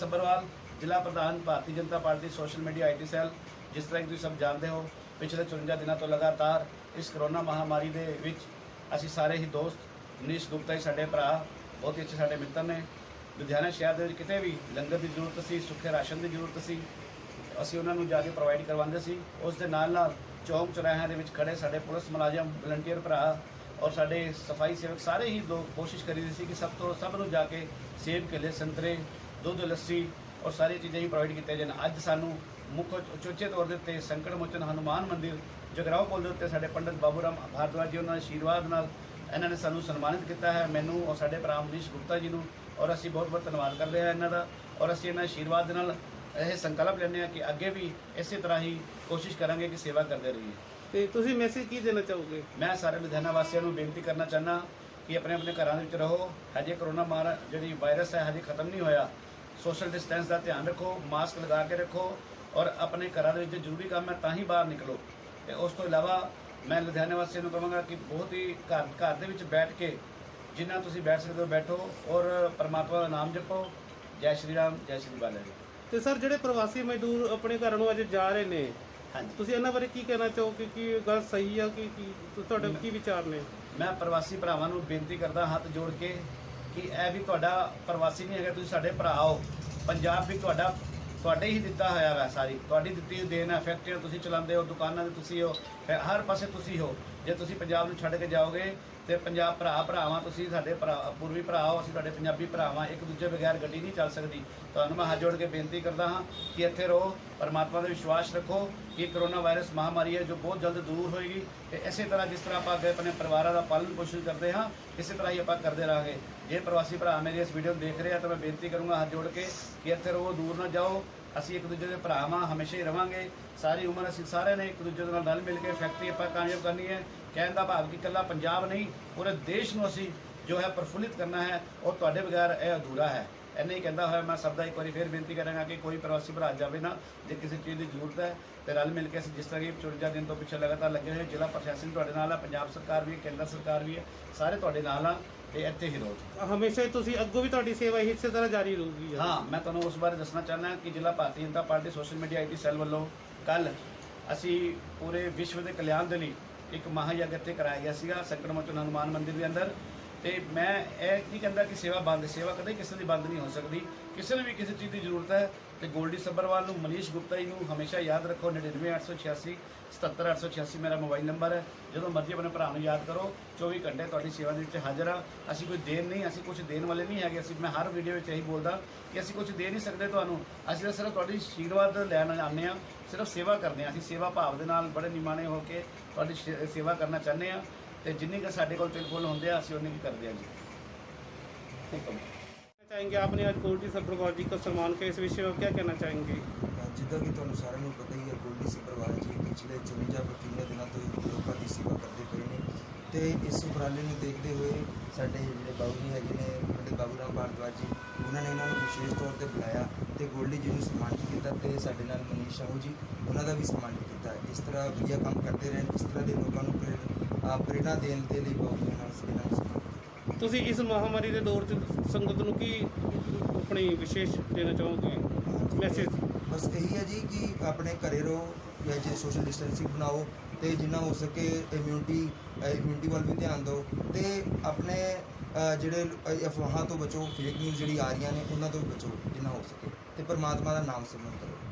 ਸੱਭਰਵਾਲ, ਜ਼ਿਲ੍ਹਾ ਪ੍ਰਧਾਨ Bharatiya Janata party, social media IT cell, ਜਿਸ ਤਰ੍ਹਾਂ ਕਿ ਤੁਸੀਂ ਸਭ ਜਾਣਦੇ ਹੋ, ਪਿਛਲੇ 54 ਦਿਨਾਂ ਤੋਂ ਲਗਾਤਾਰ ਇਸ ਕਰੋਨਾ ਮਹਾਮਾਰੀ ਦੇ ਵਿੱਚ ਅਸੀਂ ਸਾਰੇ ਹੀ ਦੋਸਤ, ਮਨੀਸ਼ ਗੁਪਤਾ ਜੀ ਸਾਡੇ ਭਰਾ, ਬਹੁਤ ਹੀ ਅੱਛੇ ਸਾਡੇ ਮਿੱਤਰ ਨੇ। ਲੁਧਿਆਣਾ ਸ਼ਹਿਰ ਦੇ ਵਿੱਚ ਕਿਤੇ ਵੀ ਲੰਗਰ ਦੀ ਜ਼ਰੂਰਤ ਸੀ, ਸੁੱਖੇ ਰਾਸ਼ਨ ਦੀ ਜ਼ਰੂਰਤ ਸੀ, ਅਸੀਂ ਉਹਨਾਂ ਨੂੰ ਜਾ ਕੇ ਪ੍ਰੋਵਾਈਡ ਕਰਵਾਉਂਦੇ ਸੀ। ਉਸ ਦੇ ਨਾਲ ਨਾਲ ਚੌਂਕ ਚੁਰਾਹਿਆਂ ਦੇ ਵਿੱਚ ਖੜੇ ਸਾਡੇ ਪੁਲਿਸ ਮੁਲਾਜ਼ਮ ਵਲੰਟੀਅਰ ਭਰਾ ਔਰ ਸਾਡੇ ਸਫ਼ਾਈ ਸੇਵਕ ਸਾਰੇ ਹੀ ਲੋਕ ਕੋਸ਼ਿਸ਼ ਕਰੀ ਸੀ ਕਿ ਸਭ ਤੋਂ ਸਭ ਨੂੰ ਜਾ ਕੇ ਸੇਬ, ਕੇਲੇ, ਸੰਤਰੇ ਦੁੱਧ ਲੱਸੀ ਔਰ ਸਾਰੀ ਚੀਜ਼ਾਂ ਹੀ ਪ੍ਰੋਵਾਈਡ ਕੀਤੀਆਂ ਜਾਣ। ਅੱਜ ਸਾਨੂੰ ਮੁੱਖ ਉਚੇਚੇ ਤੌਰ ਦੇ ਉੱਤੇ ਸੰਕਟ ਮੋਚਨ ਹਨੂਮਾਨ ਮੰਦਿਰ ਜਗਰਾਓ ਪੁਲ ਦੇ ਉੱਤੇ ਸਾਡੇ ਪੰਡਿਤ ਬਾਬੂ ਰਾਮ ਭਾਰਦਵਾਜ ਜੀ ਉਹਨਾਂ ਦੇ ਆਸ਼ੀਰਵਾਦ ਨਾਲ ਇਹਨਾਂ ਨੇ ਸਾਨੂੰ ਸਨਮਾਨਿਤ ਕੀਤਾ ਹੈ। ਮੈਨੂੰ ਔਰ ਸਾਡੇ ਭਰਾ ਮਨੀਸ਼ ਗੁਪਤਾ ਜੀ ਨੂੰ ਔਰ ਅਸੀਂ ਬਹੁਤ ਬਹੁਤ ਧੰਨਵਾਦ ਕਰਦੇ ਹਾਂ ਇਹਨਾਂ ਦਾ ਔਰ ਅਸੀਂ ਇਹਨਾਂ ਆਸ਼ੀਰਵਾਦ ਦੇ ਨਾਲ ਇਹ ਸੰਕਲਪ ਲੈਂਦੇ ਹਾਂ ਕਿ ਅੱਗੇ ਵੀ ਇਸੇ ਤਰ੍ਹਾਂ ਹੀ ਕੋਸ਼ਿਸ਼ ਕਰਾਂਗੇ ਕਿ ਸੇਵਾ ਕਰਦੇ ਰਹੀਏ। ਤੇ ਤੁਸੀਂ ਮੈਸੇਜ ਕੀ ਦੇਣਾ ਚਾਹੋਗੇ? ਮੈਂ ਸਾਰੇ ਲੁਧਿਆਣਾ ਵਾਸੀਆਂ ਨੂੰ ਬੇਨਤੀ ਕਰਨਾ ਚਾਹਨਾ ਕਿ ਆਪਣੇ ਆਪਣੇ ਘਰਾਂ ਦੇ ਵਿੱਚ ਰਹੋ। ਹਜੇ ਕਰੋਨਾ ਮਾਰ ਜਿਹੜੀ ਵਾਇਰਸ ਹੈ, ਹਜੇ ਖਤਮ ਨਹੀਂ ਹੋਇਆ। ਸੋਸ਼ਲ ਡਿਸਟੈਂਸ ਦਾ ਧਿਆਨ ਰੱਖੋ ਮਾਸਕ ਲਗਾ ਕੇ ਰੱਖੋ ਔਰ ਆਪਣੇ ਘਰਾਂ ਦੇ ਵਿੱਚ ਜ਼ਰੂਰੀ ਕੰਮ ਹੈ, ਤਾਂ ਹੀ ਬਾਹਰ ਨਿਕਲੋ। ਤੇ ਉਸ ਤੋਂ ਇਲਾਵਾ ਮੈਂ ਲੁਧਿਆਣੇ ਵਾਸੀਆਂ ਨੂੰ ਕਹਾਂਗਾ ਕਿ ਬਹੁਤ ਹੀ ਘਰ ਘਰ ਦੇ ਵਿੱਚ ਬੈਠ ਕੇ ਜਿੰਨਾ ਤੁਸੀਂ ਬੈਠ ਸਕਦੇ ਹੋ, ਬੈਠੋ ਔਰ ਪਰਮਾਤਮਾ ਦਾ ਨਾਮ ਜਪੋ। ਜੈ ਸ਼੍ਰੀ ਰਾਮ, ਜੈ ਸ਼੍ਰੀ ਬਾਲਾ ਜੀ। ਤੇ ਸਰ, ਜਿਹੜੇ ਪ੍ਰਵਾਸੀ ਮਜ਼ਦੂਰ ਆਪਣੇ ਘਰਾਂ ਨੂੰ ਅੱਜ ਜਾ ਰਹੇ ਨੇ ਹਾਂਜੀ। ਤੁਸੀਂ ਇਹਨਾਂ ਬਾਰੇ ਕੀ ਕਹਿਣਾ ਚਾਹੋਗੇ ਕਿ ਇਹ ਗੱਲ ਸਹੀ ਆ ਕਿ ਕੀ ਤੁਹਾਡੇ ਕੀ ਵਿਚਾਰ ਨੇ? ਮੈਂ ਪ੍ਰਵਾਸੀ ਭਰਾਵਾਂ ਨੂੰ ਬੇਨਤੀ ਕਰਦਾ ਹੱਥ ਜੋੜ ਕੇ ਕਿ ਇਹ ਵੀ ਤੁਹਾਡਾ ਪ੍ਰਵਾਸੀ ਨਹੀਂ ਹੈਗਾ ਤੁਸੀਂ ਸਾਡੇ ਭਰਾ ਹੋ। ਪੰਜਾਬ ਵੀ ਤੁਹਾਡਾ ਤੁਹਾਡੇ ਹੀ ਦਿੱਤਾ ਹੋਇਆ ਵਾ ਸਾਰੀ। ਤੁਹਾਡੀ ਦਿੱਤੀ ਹੋਈ ਦੇਣ ਹੈ ਫੈਕਟਰੀਆਂ ਤੁਸੀਂ ਚਲਾਉਂਦੇ ਹੋ ਦੁਕਾਨਾਂ ਦੇ ਤੁਸੀਂ ਹੋ ਫਿਰ ਹਰ ਪਾਸੇ ਤੁਸੀਂ ਹੋ। ਜੇ ਤੁਸੀਂ ਪੰਜਾਬ ਨੂੰ ਛੱਡ ਕੇ ਜਾਓਗੇ ਤੇ ਪੰਜਾਬ ਭਰਾ ਭਰਾਵਾਂ, ਤੁਸੀਂ ਸਾਡੇ ਭਰਾ, ਪੂਰਵੀ ਭਰਾ ਹੋ, ਅਸੀਂ ਤੁਹਾਡੇ ਪੰਜਾਬੀ ਭਰਾਵਾਂ, ਇੱਕ ਦੂਜੇ ਬਗੈਰ ਗੱਡੀ ਨਹੀਂ ਚੱਲ ਸਕਦੀ। ਤੁਹਾਨੂੰ ਮੈਂ ਹੱਥ ਜੋੜ ਕੇ ਬੇਨਤੀ ਕਰਦਾ ਹਾਂ ਕਿ ਇੱਥੇ ਰਹੋ, ਪਰਮਾਤਮਾ ਦਾ ਵਿਸ਼ਵਾਸ ਰੱਖੋ ਕਿ ਕਰੋਨਾ ਵਾਇਰਸ ਮਹਾਮਾਰੀ ਹੈ ਜੋ ਬਹੁਤ ਜਲਦ ਦੂਰ ਹੋਏਗੀ ਤੇ ਇਸੇ ਤਰ੍ਹਾਂ ਜਿਸ ਤਰ੍ਹਾਂ ਆਪਾਂ ਅੱਗੇ ਆਪਣੇ ਪਰਿਵਾਰਾਂ ਦਾ ਪਾਲਣ ਪੋਸ਼ਣ ਕਰਦੇ ਹਾਂ, ਇਸੇ ਤਰ੍ਹਾਂ ਹੀ ਆਪਾਂ ਕਰਦੇ ਰਹਾਂਗੇ। ਜੇ ਪ੍ਰਵਾਸੀ ਭਰਾ ਮੇਰੀ ਇਸ ਵੀਡੀਓ ਨੂੰ ਦੇਖ ਰਹੇ ਆ ਤਾਂ ਮੈਂ ਬੇਨਤੀ ਕਰੂੰਗਾ ਹੱਥ ਜੋੜ ਕੇ ਕਿ ਇੱਥੇ ਰਹੋ, ਦੂਰ ਨਾ ਜਾਓ। ਅਸੀਂ ਇੱਕ ਦੂਜੇ ਦੇ ਭਰਾ ਵਾਂ, ਹਮੇਸ਼ਾ ਹੀ ਰਵਾਂਗੇ। ਸਾਰੀ ਉਮਰ ਅਸੀਂ ਸਾਰਿਆਂ ਨੇ ਇੱਕ ਦੂਜੇ ਦੇ ਨਾਲ ਰਲ ਮਿਲ ਕੇ ਫੈਕਟਰੀ ਆਪਾਂ ਕਾਮਯਾਬ ਕਰਨੀ ਹੈ। ਕਹਿਣ ਦਾ ਭਾਵ ਕਿ ਇਕੱਲਾ ਪੰਜਾਬ ਨਹੀਂ, ਪੂਰੇ ਦੇਸ਼ ਨੂੰ ਅਸੀਂ ਜੋ ਹੈ ਪ੍ਰਫੁੱਲਿਤ ਕਰਨਾ ਹੈ, ਉਹ ਤੁਹਾਡੇ ਬਗੈਰ ਇਹ ਅਧੂਰਾ ਹੈ। ਇੰਨਾ ਹੀ ਕਹਿੰਦਾ ਹੋਇਆ ਮੈਂ ਸਭ ਦਾ ਇੱਕ ਵਾਰੀ ਫੇਰ ਬੇਨਤੀ ਕਰਾਂਗਾ ਕਿ ਕੋਈ ਪ੍ਰਵਾਸੀ ਭਰਾ ਜਾਵੇ ਨਾ, ਜੇ ਕਿਸੇ ਚੀਜ਼ ਦੀ ਜ਼ਰੂਰਤ ਹੈ, ਤੇ ਰਲ ਮਿਲ ਕੇ ਅਸੀਂ ਜਿਸ ਤਰ੍ਹਾਂ ਕਿ 54 ਦਿਨ ਤੋਂ ਪਿੱਛੇ ਲਗਾਤਾਰ ਲੱਗੇ ਹੋਏ, ਜ਼ਿਲ੍ਹਾ ਪ੍ਰਸ਼ਾਸਨ ਤੁਹਾਡੇ ਨਾਲ ਹੈ ਪੰਜਾਬ ਸਰਕਾਰ ਵੀ ਹੈ, ਕੇਂਦਰ ਸਰਕਾਰ ਵੀ ਹੈ, ਸਾਰੇ ਤੁਹਾਡੇ ਨਾਲ ਆ। ਤੇ ਇੱਥੇ ਹੀ ਰਹੋ ਹਮੇਸ਼ਾ ਹੀ ਤੁਸੀਂ ਅੱਗੋਂ ਵੀ ਤੁਹਾਡੀ ਸੇਵਾ ਇਸੇ ਤਰ੍ਹਾਂ ਜਾਰੀ ਰਹੂਗੀ ਹਾਂ ਮੈਂ ਤੁਹਾਨੂੰ ਉਸ ਬਾਰੇ ਦੱਸਣਾ ਚਾਹੁੰਦਾ ਕਿ ਜ਼ਿਲ੍ਹਾ Bharatiya Janata party social media IT cell ਵੱਲੋਂ ਕੱਲ ਅਸੀਂ ਪੂਰੇ ਵਿਸ਼ਵ ਦੇ ਕਲਿਆਣ ਦੇ ਲਈ ਇੱਕ ਮਹਾਯੱਗ ਇੱਥੇ ਕਰਾਇਆ ਗਿਆ ਸੀਗਾ ਸੰਕਟ ਮੋਚਨ ਹਨੂਮਾਨ ਮੰਦਿਰ ਦੇ ਅੰਦਰ। ਤੇ ਮੈਂ ਇਹ ਨਹੀਂ ਕਹਿੰਦਾ ਕਿ ਸੇਵਾ ਬੰਦ, ਸੇਵਾ ਕਦੇ ਕਿਸੇ ਦੀ ਬੰਦ ਨਹੀਂ ਹੋ ਸਕਦੀ। ਕਿਸੇ ਨੂੰ ਵੀ ਕਿਸੇ ਚੀਜ਼ ਦੀ ਜ਼ਰੂਰਤ ਹੈ, ਤੇ ਗੋਲਡੀ ਸੱਬਰਵਾਲ ਨੂੰ, ਮਨੀਸ਼ ਗੁਪਤਾ ਜੀ ਨੂੰ ਹਮੇਸ਼ਾ ਯਾਦ ਰੱਖੋ 99886 77886 ਮੇਰਾ ਮੋਬਾਈਲ ਨੰਬਰ ਹੈ। ਜਦੋਂ ਮਰਜ਼ੀ ਆਪਣੇ ਭਰਾ ਨੂੰ ਯਾਦ ਕਰੋ 24 ਘੰਟੇ ਤੁਹਾਡੀ ਸੇਵਾ ਦੇ ਵਿੱਚ ਹਾਜ਼ਰ ਆ ਅਸੀਂ ਕੋਈ ਦੇਣ ਨਹੀਂ, ਅਸੀਂ ਕੁਝ ਦੇਣ ਵਾਲੇ ਨਹੀਂ ਹੈਗੇ। ਅਸੀਂ, ਮੈਂ ਹਰ ਵੀਡੀਓ ਵਿੱਚ ਇਹੀ ਬੋਲਦਾ ਕਿ ਅਸੀਂ ਕੁਝ ਦੇ ਨਹੀਂ ਸਕਦੇ ਤੁਹਾਨੂੰ। ਅਸੀਂ ਤਾਂ ਸਿਰਫ ਤੁਹਾਡੀ ਆਸ਼ੀਰਵਾਦ ਲੈਣ ਆਉਂਦੇ ਹਾਂ, ਸਿਰਫ ਸੇਵਾ ਕਰਦੇ ਹਾਂ। ਅਸੀਂ ਸੇਵਾ ਭਾਵ ਦੇ ਨਾਲ ਬੜੇ ਨਿਮਾਣੇ ਹੋ ਕੇ ਤੁਹਾਡੀ ਸੇ- ਸੇਵਾ ਕਰਨਾ ਚਾਹੁੰਦੇ ਹਾਂ। ਤੇ ਜਿੰਨੇ ਕ ਸਾਡੇ ਕੋਲ ਟੈਲੀਫੋਨ ਹੁੰਦੇ ਆ ਅਸੀਂ ਉਨੀ ਕੀ ਕਰਦੇ ਆ ਜੀ। ਠੀਕ ਹੈ ਚਾहेंगे ਅੱਜ आज कोर्टी सब्रवाल जी का सम्मान के इस विषय में क्या कहना चाहेंगे ਜਿੱਦਾਂ ਕਿ ਤੁਹਾਨੂੰ ਸਾਰਿਆਂ ਨੂੰ ਪਤਾ ਹੀ ਹੈ ਕੋਲ ਸਿੰਘ ਪਰਿਵਾਰ ਜੀ ਪਿਛਲੇ 54 25 ਦਿਨਾਂ ਤੋਂ ਹੀ ਲੋਕਾਂ ਦੀ ਸੇਵਾ ਕਰਦੇ ਪਏ ਨੇ ਤੇ ਇਸ ਉਪਰਾਲੇ ਨੂੰ ਦੇਖਦੇ ਹੋਏ ਸਾਡੇ ਜਿਹੜੇ ਬਾਬੂ ਜੀ ਹੈਗੇ ਨੇ ਵੱਡੇ ਬਾਬੂ ਰਾਮ ਭਾਰਦਵਾਜ ਜੀ ਉਹਨਾਂ ਨੇ ਇਹਨਾਂ ਨੂੰ ਵਿਸ਼ੇਸ਼ ਤੌਰ ਤੇ ਬੁਲਾਇਆ ਤੇ ਗੋਲਡੀ ਜੀ ਨੂੰ ਸਨਮਾਨਿਤ ਕੀਤਾ ਤੇ ਸਾਡੇ ਨਾਲ ਮਨੀਸ਼ ਸਾਹੂ ਜੀ ਉਹਨਾਂ ਦਾ ਵੀ ਸਨਮਾਨਿਤ ਕੀਤਾ। ਇਸ ਤਰ੍ਹਾਂ ਵਧੀਆ ਕੰਮ ਕਰਦੇ ਰਹਿਣ ਇਸ ਤਰ੍ਹਾਂ ਦੇ ਲੋਕਾਂ ਨੂੰ ਪ੍ਰੇਰ- ਅਹ ਪ੍ਰੇਰਣਾ ਦੇਣ ਦੇ ਲਈ ਨਾਲ ਸਾਡੇ ਨਾਲ ਸਨਮਾਨਿਤ ਤੁਸੀਂ ਇਸ ਮਹਾਮਾਰੀ ਦੇ ਦੌਰ 'ਚ ਸੰਗਤ ਨੂੰ ਕੀ ਆਪਣੀ ਵਿਸ਼ੇਸ਼ ਦੇਣਾ ਚਾਹੋਗੇ। ਮੈਸੇਜ ਬਸ ਇਹੀ ਹੈ ਜੀ ਕਿ ਆਪਣੇ ਘਰੇ ਰਹੋ ਜਾਂ ਜੇ ਸੋਸ਼ਲ ਡਿਸਟੈਂਸਿੰਗ ਬਣਾਓ ਤੇ ਜਿੰਨਾ ਹੋ ਸਕੇ ਇਮਿਊਨਿਟੀ ਇਮਿਊਨਿਟੀ ਵੱਲ ਵੀ ਧਿਆਨ ਦਿਓ ਤੇ ਆਪਣੇ ਜਿਹੜੇ ਅਫਵਾਹਾਂ ਤੋਂ ਬਚੋ ਫੇਕ ਨਿਊਜ਼ ਜਿਹੜੀ ਆ ਰਹੀਆਂ ਨੇ, ਉਹਨਾਂ ਤੋਂ ਵੀ ਬਚੋ, ਜਿੰਨਾ ਹੋ ਸਕੇ। ਤੇ ਪਰਮਾਤਮਾ ਦਾ ਨਾਮ ਸਿਮਰਨ ਕਰੋ।